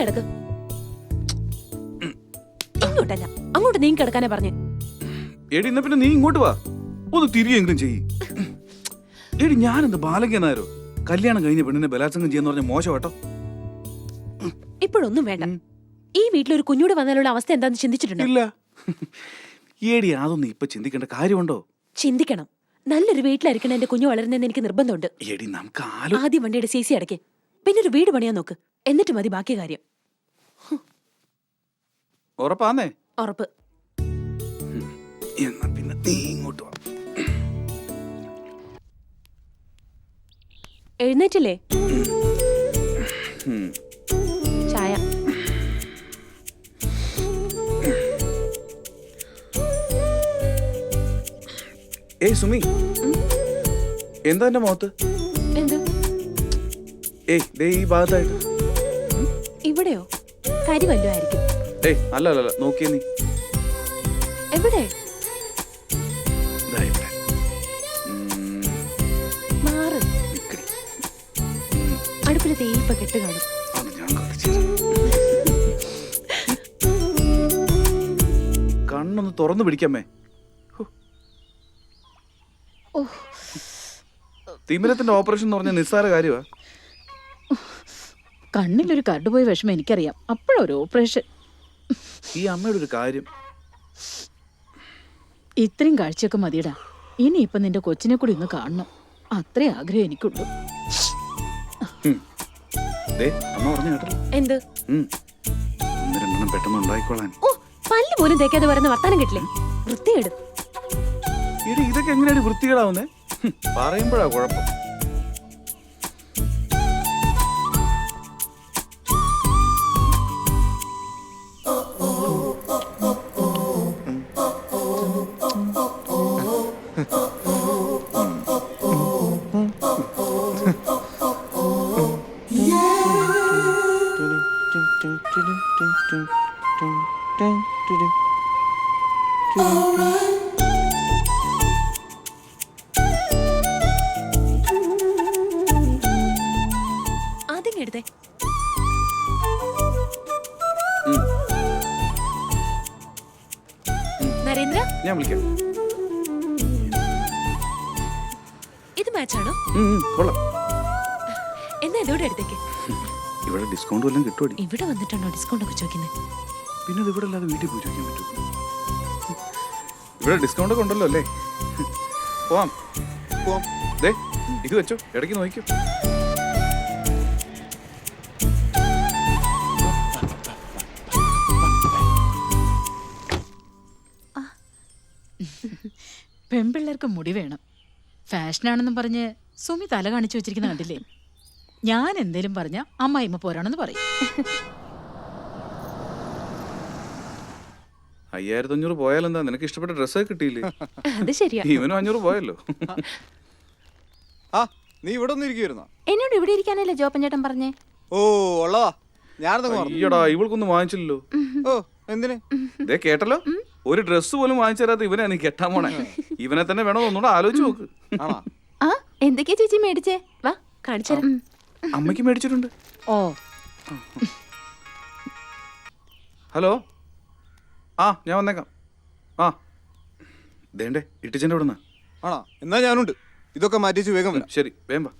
കിടക്ക്. ഇങ്ങോട്ടല്ല അങ്ങോട്ട് നീ കിടക്കാനാ പറഞ്ഞു. എടി എന്നാ പിന്നെ നീ ഇങ്ങോട്ട് വാ. ഒന്ന് തിരിയെങ്കിലും ചെയ്യ്. എടി ഞാനെന്ത് ബാലകനാരോ കല്യാണം കഴിഞ്ഞ പെണ്ണിനെ ബലാത്സംഗം ചെയ്യാന്ന് പറഞ്ഞ മോശം കേട്ടോ. ഇപ്പോഴൊന്നും വേണ്ട. ഈ വീട്ടിലൊരു കുഞ്ഞൂടെ വന്നാലുള്ള അവസ്ഥ എന്താന്ന് ചിന്തിച്ചിട്ടുണ്ടോ? ഇല്ല. എടി അതൊന്നും ഇപ്പൊ ചിന്തിക്കേണ്ട കാര്യമുണ്ടോ? ചിന്തിക്കണം. നല്ലൊരു വീട്ടിലായിരിക്കണം എന്റെ കുഞ്ഞു വളരുന്നതെന്ന് എനിക്ക് നിർബന്ധമുണ്ട്. എടി നമുക്ക് ആലോ ആദ്യം വണ്ടിയുടെ സി സി അടയ്ക്ക്. പിന്നെ ഒരു വീട് പണിയാൻ നോക്ക്. എന്നിട്ട് മതി ബാക്കി കാര്യം. ഉറപ്പാന്നേ? ഉറപ്പ്. എന്നാ പിന്നെ നീ ഇങ്ങോട്ട് വാ. എഴുന്നേറ്റില്ലേ. ചായ. ഏയ് സുമി. എന്താ എന്റെ മുഖത്ത്? എന്ത്? ഏയ് ദേ ഈ ഭാഗത്തായിട്ട്. ഇവിടെയോ? കരി വല്ലതും ആയിരിക്കും ഏയ് അല്ല അല്ല അല്ല നോക്കിയേ നീ. എവിടെ? ദാ ഇവിടെ. ഉം, മാറ്. നിക്കടി. അടുപ്പിൽ തേയിപ്പ കെട്ട് കാണും. അത് ഞാൻ കത്തിച്ചു. തരാം. കണ്ണൊന്ന് തുറന്നു പിടിക്കാമേ ഹോ. തിമിരത്തിന്റെ ഓപ്പറേഷൻ എന്ന് പറഞ്ഞ നിസ്സാര കാര്യമാ. കണ്ണിലൊരു കരട് പോയ വിഷമം എനിക്കറിയാം. അപ്പോഴൊരു ഓപ്പറേഷൻ ഈ അമ്മയുടെ ഒരു കാര്യം. ഇത്രയും കാഴ്ചയൊക്കെ മതിയടാ. ഇനിയിപ്പൊ നിന്റെ കൊച്ചിനെ കൂടി ഒന്ന് കാണണം. അത്രേ ആഗ്രഹം എനിക്കുള്ളൂ. അമ്മ പറഞ്ഞു എന്ത്. രണ്ടെണ്ണം പെട്ടെന്ന് ഉണ്ടായിക്കോളാൻ. ഓ പല്ല് പോലും തേക്കാതെ വരുന്ന വർത്താനം കിട്ടില്ലേ? വൃത്തികേട്. ഇടി ഇതൊക്കെ എങ്ങനെയാണ് വൃത്തികേടാവുന്നേ? പറയുമ്പോഴാ കുഴപ്പം. ഉം. നരേന്ദ്ര? ഞാൻ വിളിക്കാം. ഇത് മാച്ചാണോ? കൊള്ളാം. എന്നാ ഇതോടെ എടുത്തേക്ക്. ഇവിടെ ഡിസ്കൗണ്ട് വല്ലതും കിട്ടുമോ ഇവിടെ വന്നിട്ടാണോ ഡിസ്കൗണ്ട് ഒക്കെ ചോദിക്കുന്നത് പിന്നെ അത് ഇവിടെ അല്ലാതെ വീട്ടിൽ പോയി ചോദിക്കാൻ പറ്റും. ഇവിടെ ഡിസ്കൗണ്ട് ഒക്കെ ഉണ്ടല്ലോ അല്ലേ? പോവാം. പോവാം. ദേ ഇത് വെച്ചോ. ഇടയ്ക്ക് നോക്കിക്കോ. പെൺപിള്ളേർക്ക് മുടി വേണം. ഫാഷനാണെന്നും പറഞ്ഞ് സുമി തല കാണിച്ചു വെച്ചിരിക്കുന്ന കണ്ടില്ലേ? ഞാൻ എന്തേലും പറഞ്ഞ അമ്മായിമ്മ പോരാണെന്ന് പറയും. അയ്യായിരത്തി അഞ്ഞൂറ് പോയാലെന്താ? നിനക്ക് ഇഷ്ടപ്പെട്ട ഡ്രസ്സൊക്കെ കിട്ടിയില്ലേ? അത് ശരിയാ. ഇവനും അഞ്ഞൂറ് പോയല്ലോ. ആ നീ ഇവിടെ ഒന്നും ഇരിക്കുവായിരുന്നോ? എന്നോട് ഇവിടെ ഇരിക്കാനല്ലേ ജോപ്പൻ ചേട്ടൻ പറഞ്ഞേ? ഓ ഉള്ളതാ. ഞാനത് അയ്യടാ ഇവൾക്കൊന്നും വാങ്ങിച്ചില്ലല്ലോ. ഓ എന്തിന്? ദേ കേട്ടല്ലോ? ഒരു ഡ്രസ്സ് പോലും വാങ്ങിച്ചു തരാത്ത ഇവനെ നീ കെട്ടാൻ പോണേ. ഇവനെ തന്നെ വേണോ ഒന്നുകൂടെ ആലോചിച്ച് നോക്ക്. ആ എന്തൊക്കെയാ ചേച്ചി മേടിച്ചേ? വാ കാണിച്ചു അമ്മയ്ക്ക് മേടിച്ചിട്ടുണ്ട്. ഓ. ഹലോ? ആ ഞാൻ വന്നേക്കാം. ആ. ദേണ്ടേ ഇട്ടിച്ചന്റെ അവിടെ നിന്ന് ആണോ? എന്നാ ഞാനുണ്ട്. ഇതൊക്കെ മാറ്റിച്ച് വേഗം വരാം. ശരി വേഗം വാ.